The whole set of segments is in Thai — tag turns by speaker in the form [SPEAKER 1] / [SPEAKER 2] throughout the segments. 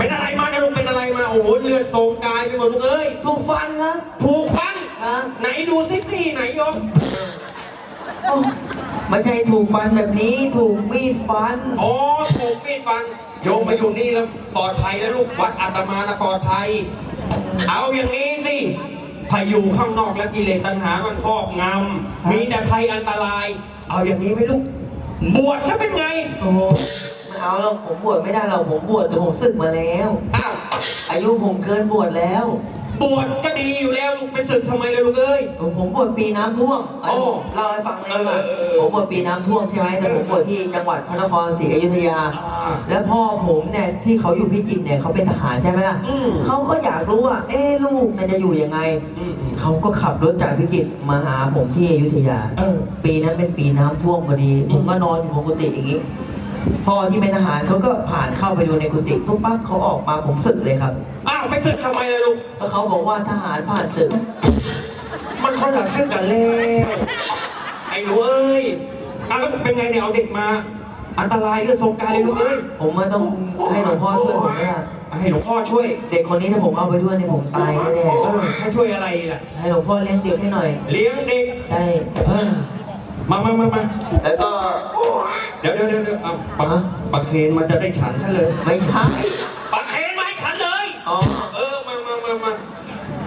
[SPEAKER 1] เป็นอะไรมาเนี่ยลูกเป็นอะไรมา โอ้โหเลือดโสมกายไปหมดลูกเอ้ย
[SPEAKER 2] ถูกฟันครับ
[SPEAKER 1] ถูกฟัน
[SPEAKER 2] ครับ
[SPEAKER 1] ไหนดูซิซี่ไหนโยม
[SPEAKER 2] โอ้ไม่ใช่ถูกฟันแบบนี้ ถูกมีดฟัน
[SPEAKER 1] อ๋อถูกมีดฟัน โยมมาอยู่นี่แล้วปลอดภัยแล้วลูกวัดอาตมานะปลอดภัย เอาอย่างนี้สิถ้าอยู่ข้างนอกแล้วกิเลสตัณหามันครอบงำมีแต่ภัยอันตราย เอาอย่างนี้ไหมลูก บวชถ้าเป็นไง
[SPEAKER 2] โอ้โหไม่ เอาหรอกผมบวชไม่ได้หรอกผมบวชแต่ผมศึกมาแล้ว
[SPEAKER 1] อ้าว
[SPEAKER 2] อายุผมเกินบวชแล้ว
[SPEAKER 1] บวชก็ดีอยู่แล้วลูกไปศึกทำไมเลยลูกเอ้ย
[SPEAKER 2] ผมผมบวชปีน้ำท่วมอันนี้
[SPEAKER 1] โอ้
[SPEAKER 2] ผมเล่าให้ฟังเลย
[SPEAKER 1] เออ
[SPEAKER 2] ว่า
[SPEAKER 1] เออเออ
[SPEAKER 2] ผมบวชปีน้ำท่วมใช่ไหมแต่ผมบวชที่จังหวัดพระนครศรีอยุธยา
[SPEAKER 1] อ่า
[SPEAKER 2] แล้วพ่อผมเนี่ยที่เขาอยู่พิจิตรเนี่ยเขาเป็นทหารใช่ไหมล่ะ
[SPEAKER 1] อืม
[SPEAKER 2] เขาก็อยากรู้ว่า เอ๊ะลูกเนี่ยจะอยู่ยังไง
[SPEAKER 1] อืมอืม
[SPEAKER 2] เขาก็ขับรถจากพิจิตรมาหาผมที่อยุธยา
[SPEAKER 1] เออ
[SPEAKER 2] ปีนั้นเป็นปีน้ำท่วมพอดี
[SPEAKER 1] อืม
[SPEAKER 2] ผมก็นอนอยู่บนกุฏิอย่างนี้ พ่อที่เป็นทหารเขาก็ผ่านเข้าไปดูในกุฏิปุ๊บปั๊บเขาออกมาผมสึกเลยครับ
[SPEAKER 1] อ้าวไปศึกทำไมเลยลูก
[SPEAKER 2] ก็เขาบอกว่าทหารผ่านศึก
[SPEAKER 1] มันคนละศึกกันแล้วไอ้หนูเอ้ยอ้าวแล้วเป็นไงเนี่ยเอาเด็กมา อันตรายเรื่องสงกรารเลยลูกเอ้ย
[SPEAKER 2] ผมไม่ต้องให้หลวงพ่อช่วยผมเนี่ย
[SPEAKER 1] ให้หลวงพ่อช่วย
[SPEAKER 2] เด็กคนนี้ถ้าผมเอาไปด้วยเนี่ยผมตายแน่
[SPEAKER 1] เออให้ช่วยอะไรล่ะ
[SPEAKER 2] ๆให้หลวงพ่อเลี้ยงเด็กให้หน่อย
[SPEAKER 1] เลี้ยงเด็ก
[SPEAKER 2] ใช่
[SPEAKER 1] เออ มามามามา
[SPEAKER 2] แล้วก็
[SPEAKER 1] เดี๋ยวเดี๋ยวเดี๋ยวเดี๋ยวเอาปลา
[SPEAKER 2] ฮะ
[SPEAKER 1] ปลาเคนมันจะได้ฉันท่านเลย
[SPEAKER 2] ไม่ใช่
[SPEAKER 1] ปลาเคนมาให้ฉันเลย
[SPEAKER 2] อ๋อ
[SPEAKER 1] เออ มามามามา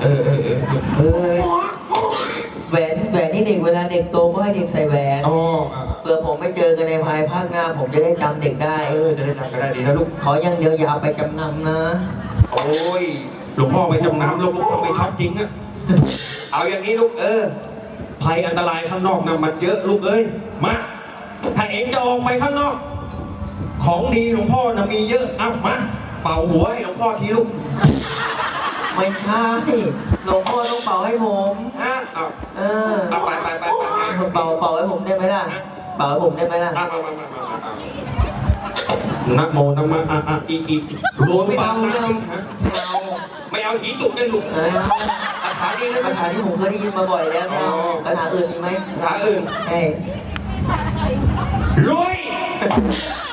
[SPEAKER 1] เออเออเออเออ
[SPEAKER 2] แหวนแหวนที่เด็กเวลาเด็กโตก็ให้เด็กใส่แหวน
[SPEAKER 1] อ๋ออะ
[SPEAKER 2] เผื่อผมไม่เจอกันในภายภาคหน้า ผมจะได้จำเด็กได้
[SPEAKER 1] เออจะได้จำกันได้ดีนะลูก
[SPEAKER 2] ขออย่างเดียวอย่าเอาไปจำนำนะ
[SPEAKER 1] โอ้ย หลวงพ่อไปจำน้ำลูกลูกทำไมช็อตจริงอะเอาอย่างนี้ลูกเออ ภัยอันตรายข้างนอกนะมันเยอะลูกเอ้ย มา ถ้าเองจะออกไปข้างนอก ของดีหลวงพ่อนะมีเยอะเอามา เป่าหัวให้หลวงพ่อทีลูก
[SPEAKER 2] ไม่ใช่หลวงพ่อต้องเป่าให้ผม
[SPEAKER 1] ฮะเอา
[SPEAKER 2] เออ
[SPEAKER 1] เอาไปไปไปไปไป
[SPEAKER 2] เป่าเป่าให้ผมได้ไหมล่ะ เป่าให้ผมได้ไหมล่ะ
[SPEAKER 1] มามามามามามานะโมนะมะอะอะอีอีรวม
[SPEAKER 2] ไม่
[SPEAKER 1] ปา
[SPEAKER 2] เอา
[SPEAKER 1] ก
[SPEAKER 2] ไม่
[SPEAKER 1] นะ
[SPEAKER 2] เอา
[SPEAKER 1] ฮะ
[SPEAKER 2] ไม่เอา
[SPEAKER 1] ไม่เอาหีตุกได้ลูก
[SPEAKER 2] เออ
[SPEAKER 1] คา ถาดีนะ
[SPEAKER 2] คาถาที่ผมเคยได้ยินมาบ่อยแล้วไม่เอาคาถาอื่นมีไหม
[SPEAKER 1] คาถาอื่น
[SPEAKER 2] เอ้ย
[SPEAKER 1] รวย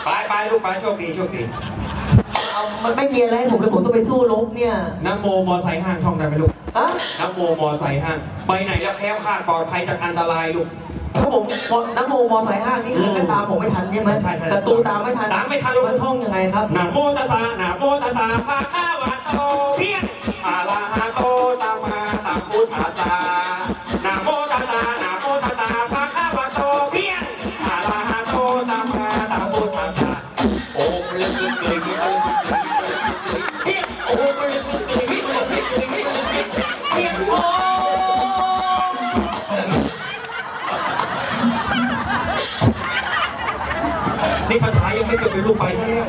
[SPEAKER 1] ไปไปลูกไปโชคดีโชคดี
[SPEAKER 2] เอามันไม่มีอะไรให้ผมเลยผมต้องไปสู้รบเนี่ย
[SPEAKER 1] นะโมมอไซค์ห้างท่องได้ไหมลูก
[SPEAKER 2] ฮะ
[SPEAKER 1] นะโมมอไซค์ห้าง ไปไหนแล้วแคล้วคลาดปลอดภัยจากอันตรายลูก
[SPEAKER 2] ถ้าผมพอน้ำโมมอสายห้างนี่คือก็ตามผมไม่ทันใช่ไหม
[SPEAKER 1] ใช่ใช่
[SPEAKER 2] ศัตรูตามไม่ทัน
[SPEAKER 1] ตามไม่ทัน
[SPEAKER 2] มันท่องยังไงครับ
[SPEAKER 1] นะโมตัสสะนะโมตัสสะภะคะวะโตเพียงอะระหะโตสัมมา สัมพุทธัสสะนะโมตัสสะนะโมตัสสะภะคะวะโตเพียงอะระหะโตสัมมาสัมพุทธัสสะโอ้มลึกลึกเลยลึกลึกเลยเพียงโอ้มลึกลึกเลยลึกลึกเลยลึกลึกเลยเพียงโอ้นี่คาถายังไม่จบเป็นลูกไปแล้ว